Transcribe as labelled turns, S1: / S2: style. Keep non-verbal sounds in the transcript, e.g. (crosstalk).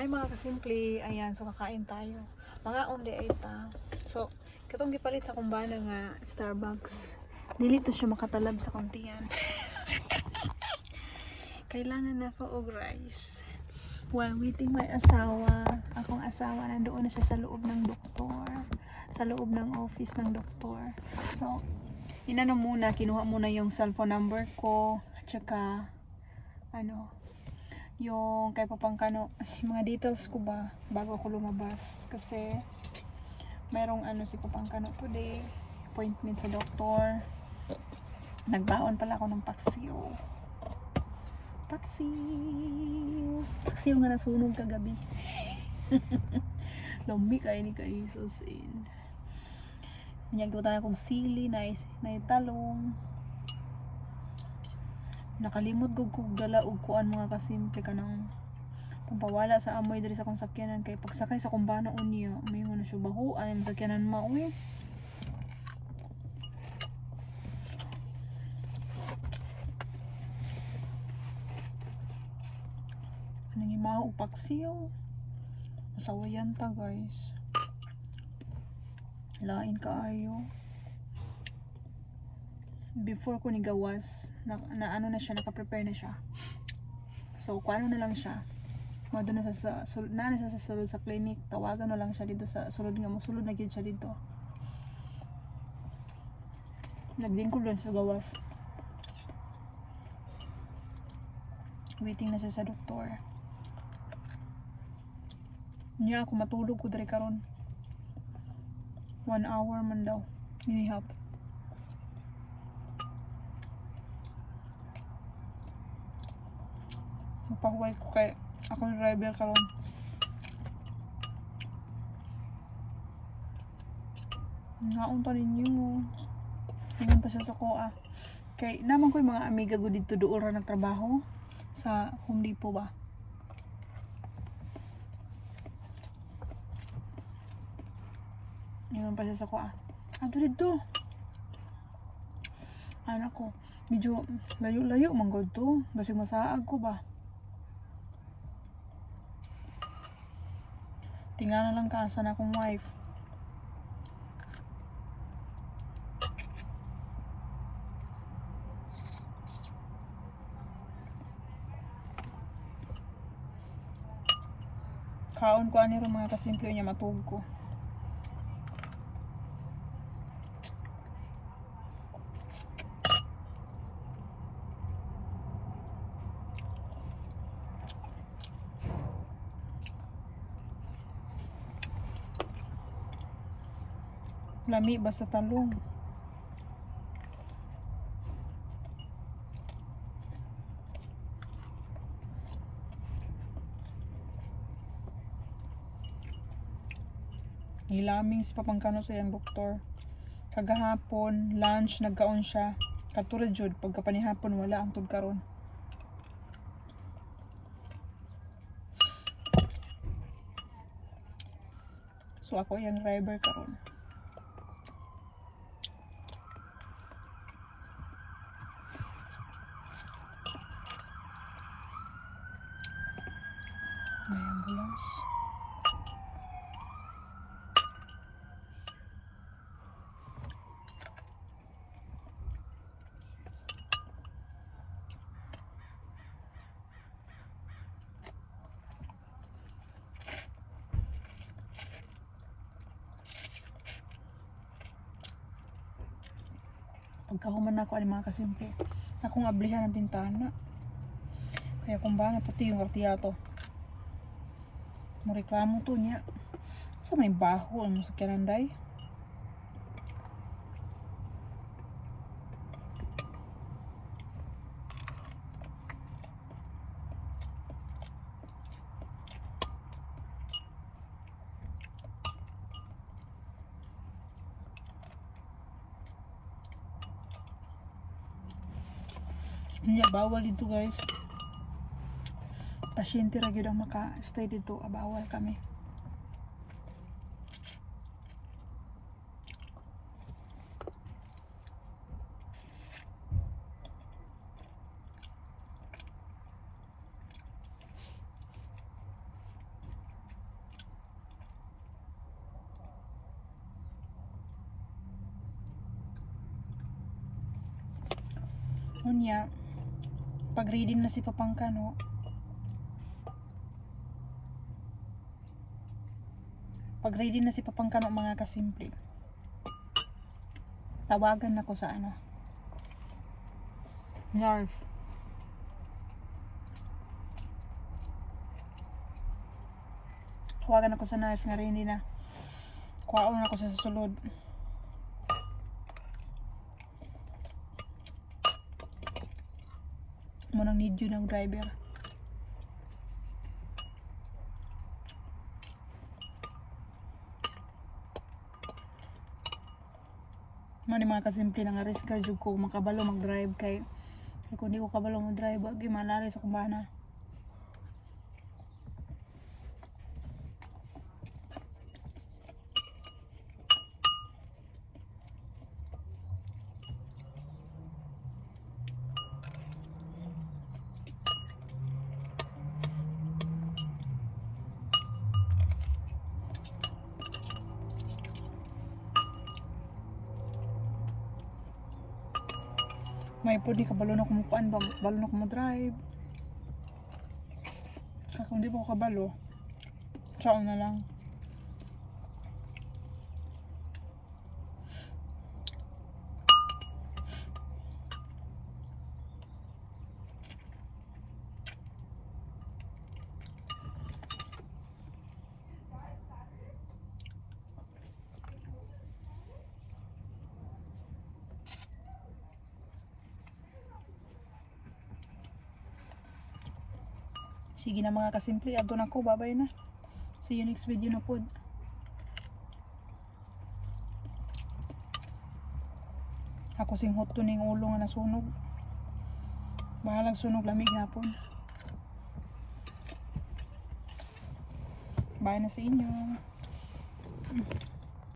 S1: Hi mga kasimple, ayan, so kakain tayo. Mga only ay ta. So, katong gipalit sa kumbana nga Starbucks. Dili to siya makatalab sa kontiyan. (laughs) Kailangan na ko og rice. While waiting my asawa, akong asawa nandoon na siya sa loob ng doktor. Sa loob ng office ng doktor. So, inano muna, kinuha muna yung cellphone number ko. At saka, ano, yung kay Papangkano, yung mga details ko ba bago ako lumabas? Kasi merong ano si Papangkano today appointment sa doktor. Nagbaon pala ako ng paksiw. Paksiw. Paksiw nga nasunog kagabi. (laughs) Lumbi kay ni kay Jesus in. Niyagbutan akong sili na, na talong nakalimot gug kog dala og kuan mga kasimple kanang pampawala sa amoy diri sa kong sakyanan kay pagsakay sa kumbana unya may mo na siya bahuan ang sakyanan mauwi anong imaho og paksiyo masawayan ta guys. Lain kaayo before ko ni gawas na, na ano na siya naka-prepare na siya. So kung ano na lang siya. Mado na sa, sa sul, na siya sa sulod sa clinic tawagan na lang siya dito sa sulod nga mo sulod na gyud siya dito. Naglingkod lang sa gawas. Waiting na siya sa doktor. Niya ako matulog ko diri karon. One hour man daw hinihap Mapahuway ko kay ako yung driver karon. Naunta ninyo. Tingnan pa siya sa koa. Kay naman ko yung mga amiga ko dito doon ra nagtrabaho sa Home Depot ba. Tingnan pa siya sa koa. Ato dito. Anak ko, medyo layo-layo man to. Basig masaag ko ba. Tingnan na lang ka asa na akong wife. Kaon ko ani mga kasimple niya matug ko. Lami basta talong. Ilaming si Papangkano sa iyang doktor. Kagahapon, lunch, nagkaon siya. Katulad jud pagkapanihapon wala ang tud karon. So ako yung driver karon. May ambulance. Pagkahuman ako ay mga kasimple. Akong ablihan ng bintana. Kaya kung ba na pati yung artiyato. Mo reklamo to niya. Sa may baho ang masakyanan day. Hindi, bawal dito guys pasyente ra gyud ang maka-stay dito ah, abawal kami.
S2: Unya, pag ready na si Papangka, no, Pag ready na si Papangka, no, mga kasimple. Tawagan ako sa ano. Nurse. Tawagan ako sa nurse nga ready na. Kuwaon ako sa susunod. mo nang need yun ng driver. Mani mga kasimple nga risk ka jud ko makabalo mag-drive kay kay kung di ko kabalo mag-drive wag gyud manali sa kumbana. May po di kabalo na kumukuan ba balo na ko mo-drive. Kaya kung di po kabalo, tsao na lang. Sige na mga kasimple, adto na ko, babay na. See you next video na pod. Ako sing hot to ning ulo nga nasunog. Bahalang sunog lamig hapon. Bye na sa inyo.